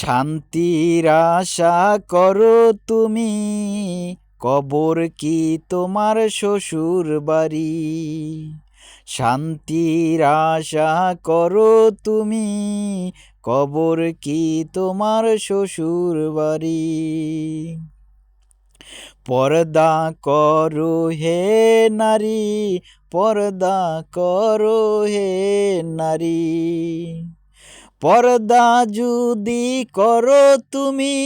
শান্তির আশা করো তুমি। কবর কি তোমার শ্বশুর বাড়ি? শান্তির আশা করো তুমি। কবর কি তোমার শ্বশুর বাড়ি? পর্দা করো হে নারী, পর্দা করো হে নারী। পর্দা যদি করো তুমি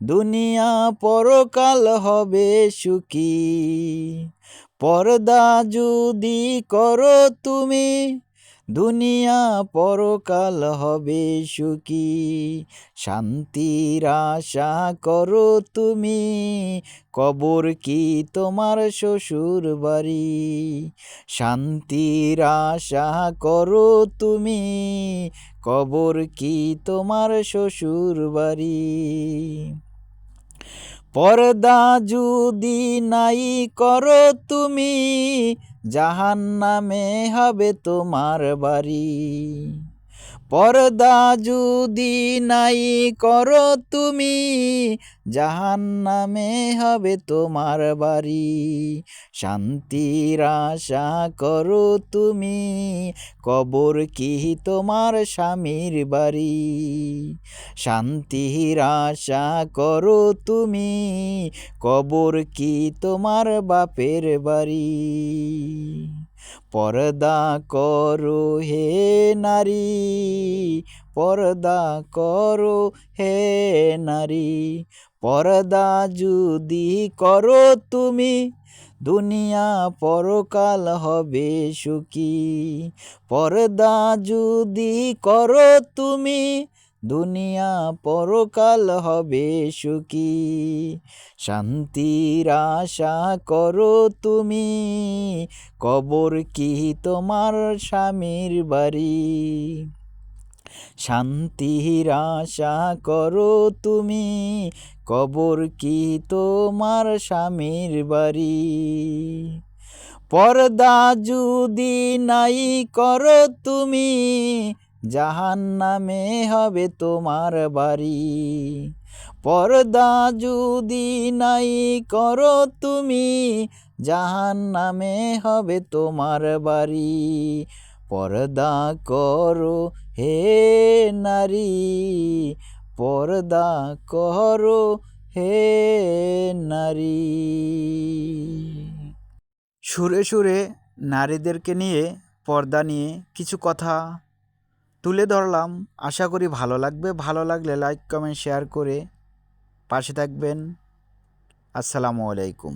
দুনিয়া পরকাল হবে সুখী। পর্দা যদি করো তুমি দুনিয়া পরকাল হবে সুখী। শান্তির আশা করো তুমি, কবর কি তোমার শ্বশুর বাড়ি? শান্তির আশা করো তুমি, কবর কি তোমার শ্বশুর বাড়ি? পর্দা যদি নাই করো তুমি জাহান নামে হবে তোমার বাড়ি। পর্দা যদি নাই করো তুমি জাহান নামে হবে তোমার বাড়ি। শান্তির আশা করো তুমি, কবর কি তোমার স্বামীর বাড়ি? শান্তির আশা করো তুমি, কবর কি তোমার বাপের বাড়ি? পর্দা করো হে নারী, পর্দা করো হে নারী, পর্দা যদি করো তুমি, দুনিয়া পরকাল হবে সুখী। পর্দা যদি করো তুমি দুনিয়া পরকাল হবে সুখী। শান্তির আশা করো তুমি, কবর কি তোমার স্বামীর বাড়ি? শান্তির আশা করো তুমি, কবর কি তোমার স্বামীর বাড়ি? পর্দা যদি নাই করো তুমি জাহান নামে হবে তোমার বাড়ি। পর্দা যদি নাই করো তুমি জাহান নামে হবে তোমার বাড়ি। পর্দা করো হে নারী, পর্দা করো হে নারী। সুরে সুরে নারীদেরকে নিয়ে পর্দা নিয়ে কিছু কথা তুলে ধরলাম। আশা করি ভালো লাগবে। ভালো লাগলে লাইক কমেন্ট শেয়ার করে পাশে থাকবেন। আসসালামু আলাইকুম।